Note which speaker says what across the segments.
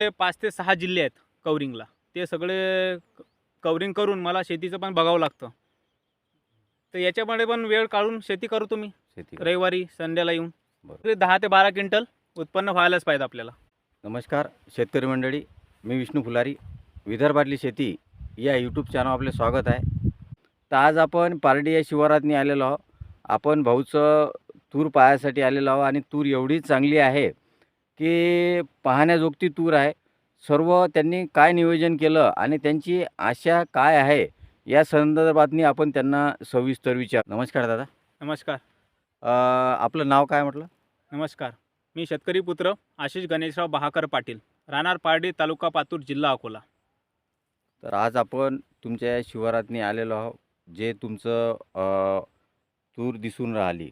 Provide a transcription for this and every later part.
Speaker 1: ते पाच ते सहा जिल्हे आहेत कवरिंगला. ते सगळे कवरिंग करून मला शेतीचं पण बघावं लागतं. तर याच्यामध्ये पण वेळ काढून शेती करू तुम्ही.
Speaker 2: शेती करा.
Speaker 1: रविवारी संडेला येऊन. दहा ते बारा क्विंटल उत्पन्न व्हायलाच पाहिजे आपल्याला.
Speaker 2: नमस्कार शेतकरी मंडळी मी विष्णू फुलारी. विदर्भातली शेती या यूट्यूब चॅनल आपले स्वागत आहे. तर आज आपण पारडी या शिवारातनी आलेलो आहो आपण भाऊचं तूर पाहायसाठी आलेलो आहो आणि तूर एवढी चांगली आहे की पाहण्याजोगती तूर आहे. सर्व त्यांनी काय नियोजन केलं आणि त्यांची आशा काय आहे या संदर्भातनी आपण त्यांना सविस्तर विचार नमस्कार दादा.
Speaker 1: नमस्कार.
Speaker 2: अं, आपलं नाव काय म्हटलं?
Speaker 1: नमस्कार. मी शेतकरी पुत्र आशिष गणेशराव बहाकर पाटील राहणार पारडी तालुका पातूर जिल्हा अकोला.
Speaker 2: तर आज आपण तुमच्या या शिवारातनी आलेलो आहोत जे तुमचं अ, तूर दिसून राहिली.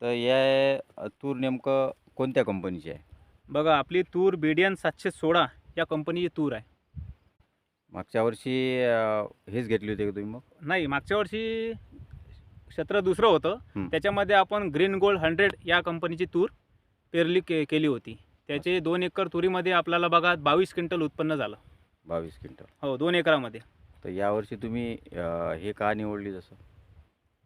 Speaker 2: तर या अ, तूर नेमकं कोणत्या कंपनीची आहे?
Speaker 1: बघा आपली तूर बीडियन सातशे सोळा या कंपनीची तूर आहे.
Speaker 2: मागच्या वर्षी अ, हेच घेतली होती का तुम्ही मग?
Speaker 1: नाही मागच्या वर्षी क्षेत्र दुसरं होतं.
Speaker 2: हं.
Speaker 1: त्याच्यामध्ये आपण ग्रीन गोल्ड हंड्रेड या कंपनीची तूर पेरली के केली होती. त्याचे दोन एकर तुरीमध्ये आपल्याला बघा बावीस क्विंटल उत्पन्न झालं.
Speaker 2: बावीस क्विंटल.
Speaker 1: हो दोन एकरामध्ये.
Speaker 2: तर यावर्षी तुम्ही अ, हे का निवडली जसं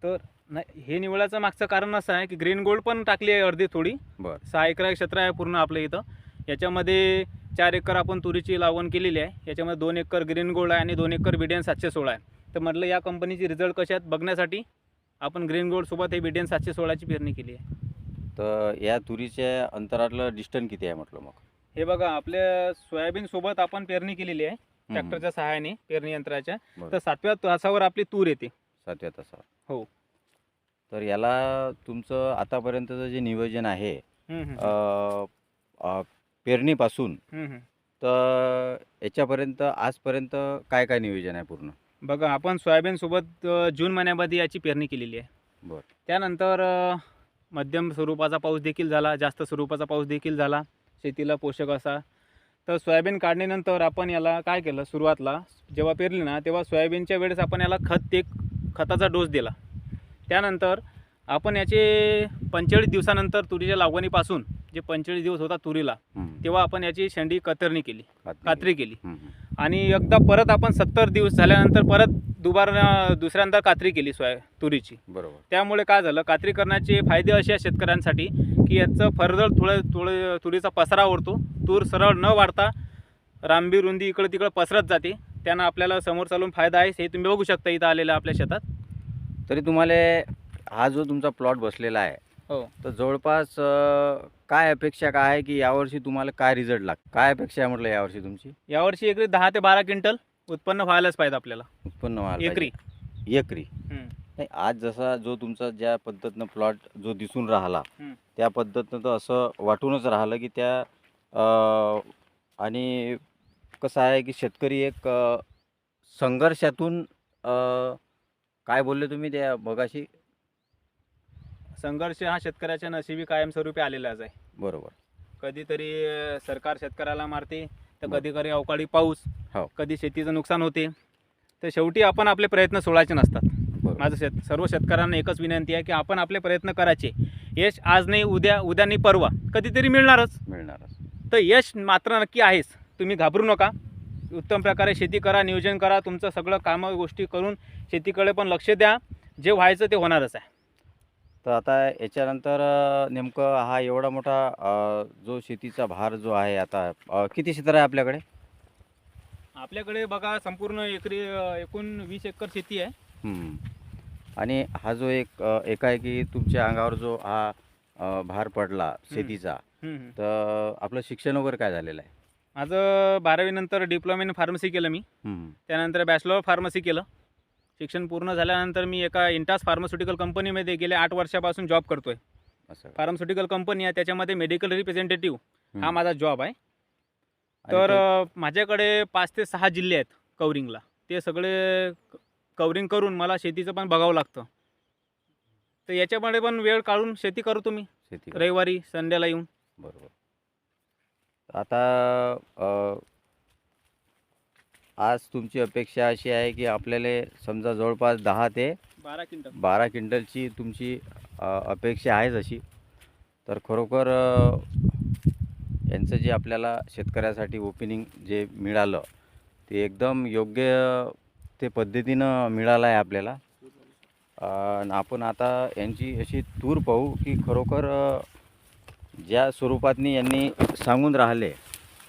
Speaker 1: नाही हे निवडायचं मागचं कारण असं आहे की ग्रीन गोल्ड पण टाकली आहे अर्धी थोडी.
Speaker 2: बरं.
Speaker 1: सहा एकर क्षेत्र आहे पूर्ण आपल्या इथं. याच्यामध्ये चार एकर आपण तुरीची लागवण केलेली आहे. याच्यामध्ये दोन एकर ग्रीन गोल्ड आहे आणि दोन एकर बिडियन सातशे सोळा आहे. तर म्हटलं या कंपनीची रिझल्ट कसे आहेत बघण्यासाठी आपण ग्रीन गोल्डसोबत हे बिडियन सातशे सोळाची पेरणी केली आहे.
Speaker 2: तर या तुरीच्या अंतरातलं डिस्टन्स किती आहे म्हटलं मग?
Speaker 1: हे बघा आपल्या सोयाबीनसोबत आपण पेरणी केलेली आहे ट्रॅक्टरच्या सहाय्याने पेरणी यंत्राच्या. तर सातव्या तासावर आपली तूर येते.
Speaker 2: सातव्या तासावर.
Speaker 1: हो.
Speaker 2: तर याला तुमचं आतापर्यंतचं जे नियोजन आहे अ, अ, पेरणीपासून
Speaker 1: हम्म.
Speaker 2: तर याच्यापर्यंत आजपर्यंत काय काय नियोजन आहे पूर्ण?
Speaker 1: बघा आपण सोयाबीनसोबत अ, जून महिन्यामध्ये याची पेरणी केलेली आहे.
Speaker 2: बरं.
Speaker 1: त्यानंतर अ, मध्यम स्वरूपाचा पाऊस देखील झाला जास्त स्वरूपाचा पाऊस देखील झाला शेतीला पोषक असा. तर सोयाबीन काढणीनंतर आपण याला काय केलं सुरुवातला जेव्हा पेरली ना तेव्हा सोयाबीनच्या वेळेस आपण याला खत एक खताचा डोस दिला. त्यानंतर आपण याचे पंचेचाळीस दिवसानंतर तुरीच्या लागवणीपासून जे पंचेचाळीस दिवस होता तुरीला. तेव्हा आपण याची शेंडी कतरणी केली.
Speaker 2: कात्री.
Speaker 1: केली. आणि एकदा परत आपण सत्तर दिवस झाल्यानंतर परत दुबार दुसऱ्यांदा कात्री केली सोया तुरीची.
Speaker 2: बरोबर.
Speaker 1: त्यामुळे काय झालं कात्री करण्याचे फायदे असे आहेत शेतकऱ्यांसाठी की याचं फरदळ थोडं थोडं तुरीचा पसरा ओढतो. तूर सरळ न वाढता रांबी रुंदी इकडं तिकडं पसरत जाते. त्यानं आपल्याला समोर चालून फायदा आहे हे तुम्ही बघू शकता इथं आलेलं आपल्या शेतात
Speaker 2: तरी तुम्हाला हा जो तुमचा प्लॉट बसलेला आहे
Speaker 1: हो
Speaker 2: तर जवळपास अ, काय अपेक्षा काय आहे की यावर्षी तुम्हाला काय रिझल्ट लाग काय अपेक्षा आहे म्हटलं यावर्षी तुमची
Speaker 1: यावर्षी एकरी दहा ते बारा क्विंटल उत्पन्न व्हायलाच पाहिजे आपल्याला
Speaker 2: उत्पन्न व्हायला
Speaker 1: एकरी
Speaker 2: पाहिजे. एकरी
Speaker 1: हम्म.
Speaker 2: नाही आज जसा जो तुमचा ज्या पद्धतीनं प्लॉट जो दिसून राहिला
Speaker 1: हम्म.
Speaker 2: त्या पद्धतीनं तर असं वाटूनच राहिलं की त्या अ, आणि कसं आहे की शेतकरी एक संघर्षातून काय बोलले तुम्ही त्या मगाशी?
Speaker 1: संघर्ष हा शेतकऱ्याच्या नशिबी कायमस्वरूपी आलेलाच आहे.
Speaker 2: बरोबर.
Speaker 1: कधीतरी सरकार शेतकऱ्याला मारते तर. कधी कधी अवकाळी पाऊस
Speaker 2: हो.
Speaker 1: कधी शेतीचं नुकसान होते तर शेवटी आपण आपले प्रयत्न सोडायचे नसतात. माझं शेत सर्व शेतकऱ्यांना एकच विनंती आहे की आपण आपले प्रयत्न करायचे. यश आज नाही उद्या उद्या नाही परवा कधीतरी मिळणारच.
Speaker 2: मिळणारच.
Speaker 1: तर यश मात्र नक्की आहेच. तुम्ही घाबरू नका. उत्तम प्रकारे शेती करा नियोजन करा तुमचं सगळं कामं गोष्टी करून शेतीकडे पण लक्ष द्या. जे व्हायचं ते होणारच आहे.
Speaker 2: तर आता याच्यानंतर नेमकं हा एवढा मोठा जो शेतीचा भार जो आहे आता किती क्षेत्र आहे आपल्याकडे?
Speaker 1: आपल्याकडे बघा संपूर्ण एकरी एकूण वीस एकर शेती आहे.
Speaker 2: आणि हा जो एक अ, एकाएकी तुमच्या अंगावर जो हा भार पडला शेतीचा. तर आपलं शिक्षण वगैरे काय झालेलं आहे?
Speaker 1: माझं बारावीनंतर डिप्लोमा इन फार्मसी केलं मी. त्यानंतर बॅचलर फार्मसी केलं. शिक्षण पूर्ण झाल्यानंतर मी एका इंटास फार्मास्युटिकल कंपनीमध्ये गेले आठ वर्षापासून जॉब करतोय? फार्मास्युटिकल कंपनी आहे त्याच्यामध्ये मेडिकल रिप्रेझेंटेटिव्ह हा. माझा जॉब आहे. तर माझ्याकडे पाच ते सहा जिल्हे आहेत कवरिंगला ते सगळे कवरिंग करून मला शेतीचं पण बघावं लागतं. तर याच्यामध्ये पण वेळ काढून शेती करू तुम्ही.
Speaker 2: शेती
Speaker 1: रविवारी संडेला येऊन.
Speaker 2: बरोबर. आता आज तुमची अपेक्षा अशी आहे की आपल्याला समजा जवळपास दहा ते
Speaker 1: बारा क्विंटल.
Speaker 2: बारा क्विंटलची तुमची अपेक्षा आहेच अशी तर खरोखर यांचं जे आपल्याला शेतकऱ्यासाठी ओपनिंग जे मिळालं ते एकदम योग्य ते पद्धतीनं मिळालं आहे आपल्याला. आपण आता यांची अशी तूर पाहू की खरोखर ज्या स्वरूपातनी यांनी सांगून राहिले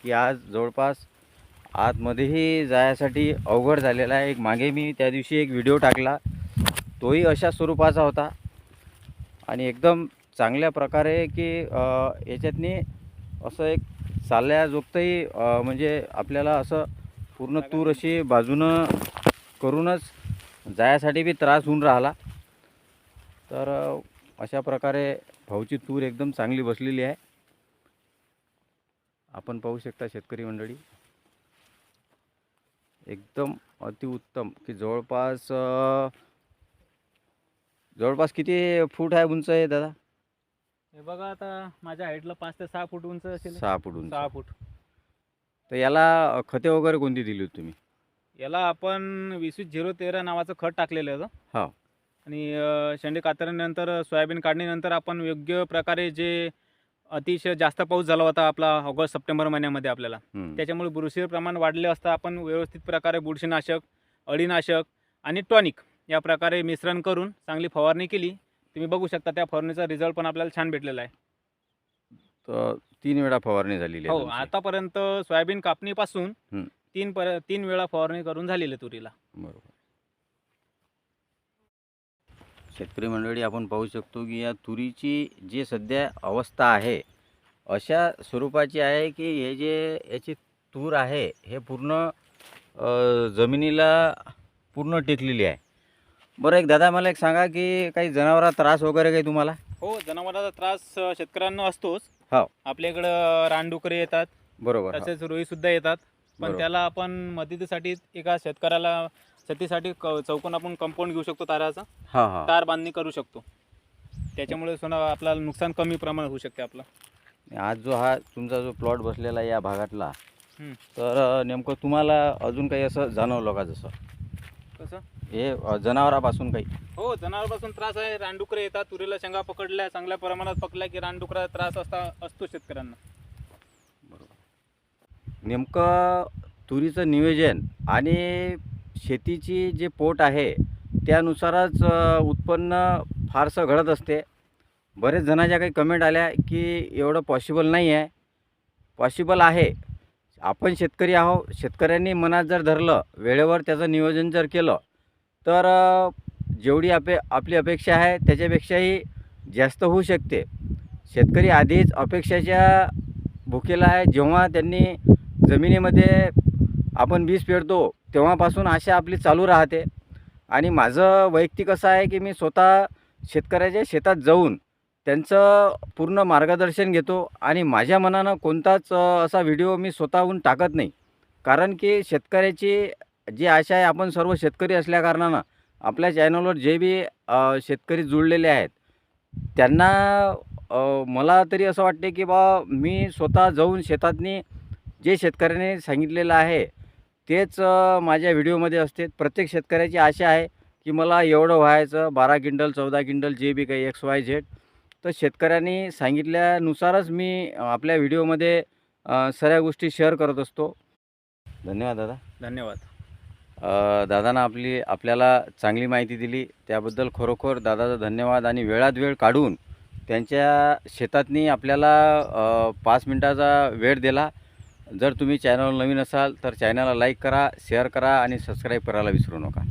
Speaker 2: की आज जवळपास आतमध्येही जायसाठी अवघड झालेला आहे एक मागे मी त्या दिवशी एक व्हिडिओ टाकला तोही अशा स्वरूपाचा होता. आणि एकदम चांगल्या प्रकारे की याच्यातनी असं एक चालल्याजोगतही म्हणजे आपल्याला असं पूर्ण तूर अशी बाजूनं करूनच जायसाठी बी त्रास होऊन राहिला. तर अशा प्रकारे भाऊची तूर एकदम चांगली बसलेली आहे. आपण पाहू शकता शेतकरी मंडळी. एकदम अतिउत्तम की जवळपास जवळपास किती फूट आहे उंच आहे दादा?
Speaker 1: हे बघा आता माझ्या हाईटला पाच ते सहा फूट उंच असेल.
Speaker 2: सहा फूट उंच.
Speaker 1: सहा फूट.
Speaker 2: तर याला खते वगैरे कोणती दिली होती तुम्ही?
Speaker 1: याला आपण वीस झिरो तेरा नावाचं खत टाकलेलं होतं
Speaker 2: हो.
Speaker 1: आणि शेंडे कातरल्यानंतर सोयाबीन काढणीनंतर आपण योग्य प्रकारे जे अतिशय जास्त पाऊस झाला होता आपला ऑगस्ट सप्टेंबर महिन्यामध्ये आपल्याला. त्याच्यामुळे बुरशीचं प्रमाण वाढले असता आपण व्यवस्थित प्रकारे बुरशीनाशक अळीनाशक आणि टॉनिक या प्रकारे मिश्रण करून चांगली फवारणी केली तुम्ही बघू शकता त्या फवारणीचा रिझल्ट पण आपल्याला छान भेटलेला आहे
Speaker 2: तर तीन वेळा फवारणी झालेली आहे
Speaker 1: हो. आतापर्यंत सोयाबीन कापणीपासून. तीन पर तीन वेळा फवारणी करून झालेली आहे तुरीला
Speaker 2: बरोबर शेतकरी मंडळी आपण पाहू शकतो की या तुरीची जी सध्या अवस्था आहे अशा स्वरूपाची आहे की हे जे याची तूर आहे हे पूर्ण जमिनीला पूर्ण टेकलेली आहे बरं एक दादा मला एक सांगा की काही जनावरा त्रास वगैरे काही तुम्हाला
Speaker 1: हो जनावरांचा त्रास शेतकऱ्यांना असतोच
Speaker 2: हो.
Speaker 1: आपल्या इकडं रानडुकरे येतात
Speaker 2: बरोबर हा.
Speaker 1: तसेच रोई सुद्धा येतात पण. त्याला आपण मदतीसाठी एका शेतकऱ्याला शेतीसाठी क- चौकोन आपण कंपाऊंड घेऊ शकतो ताराचा
Speaker 2: हा हा.
Speaker 1: तार बांधणी करू शकतो. त्याच्यामुळे सोना आपल्याला नुकसान कमी प्रमाणात होऊ शकते आपलं.
Speaker 2: आज जो हा तुमचा जो प्लॉट बसलेला आहे या भागातला. तर अ, नेमकं तुम्हाला अजून काही असं जाणवलं का जसं?
Speaker 1: कसं?
Speaker 2: हे अ, जनावरापासून काही?
Speaker 1: हो जनावरांपासून त्रास आहे. रानडुकरे येतात तुरीला शेंगा पकडल्या चांगल्या प्रमाणात पकडल्या की रानडुकरा त्रास असता असतो शेतकऱ्यांना.
Speaker 2: नेमकं तुरीचं नियोजन आणि शेतीची जे पोट आहे त्यानुसारच उत्पन्न फारसं घडत असते. बरेच जणाच्या काही कमेंट आल्या की एवढं पॉसिबल नाही आहे पॉसिबल आहे. आपण शेतकरी आहो शेतकऱ्यांनी मनात जर धरलं वेळेवर त्याचं नियोजन जर केलं तर जेवढी अपे आपली अपेक्षा आहे त्याच्यापेक्षाही जास्त होऊ शकते. शेतकरी आधीच अपेक्षाच्या भुकेला आहे. जेव्हा त्यांनी जमिनीमध्ये आपण बीज पेरतो तेव्हापासून आशा आपली चालू राहते. आणि माझं वैयक्तिक असं आहे की मी स्वतः शेतकऱ्याच्या शेतात जाऊन त्यांचं पूर्ण मार्गदर्शन घेतो आणि माझ्या मनानं कोणताच असा व्हिडिओ मी स्वतःहून टाकत नाही. कारण की शेतकऱ्याची जी आशा आहे आपण सर्व शेतकरी असल्याकारणानं आपल्या चॅनलवर जे बी शेतकरी जुळलेले आहेत त्यांना मला तरी असं वाटते की बा मी स्वतः जाऊन शेतातनी जे शेतकऱ्याने सांगितलेलं आहे तेच माझ्या व्हिडिओमध्ये असते. प्रत्येक शेतकऱ्याची आशा आहे की मला एवढं व्हायचं बारा क्विंटल चौदा क्विंटल जे बी काही एक्स वाय झेड तर शेतकऱ्यांनी सांगितल्यानुसारच मी आपल्या व्हिडिओमध्ये सर्व गोष्टी शेअर करत असतो. धन्यवाद दादा.
Speaker 1: धन्यवाद.
Speaker 2: दादानं आपली आपल्याला चांगली माहिती दिली. त्याबद्दल खरोखर दादाचा धन्यवाद आणि वेळात वेळ काढून त्यांच्या शेतातनी आपल्याला पाच मिनटाचा वेळ दिला. जर तुम्ही चॅनल नवीन असाल तर चॅनलला लाईक करा शेअर करा आणि सबस्क्राईब करायला विसरू नका.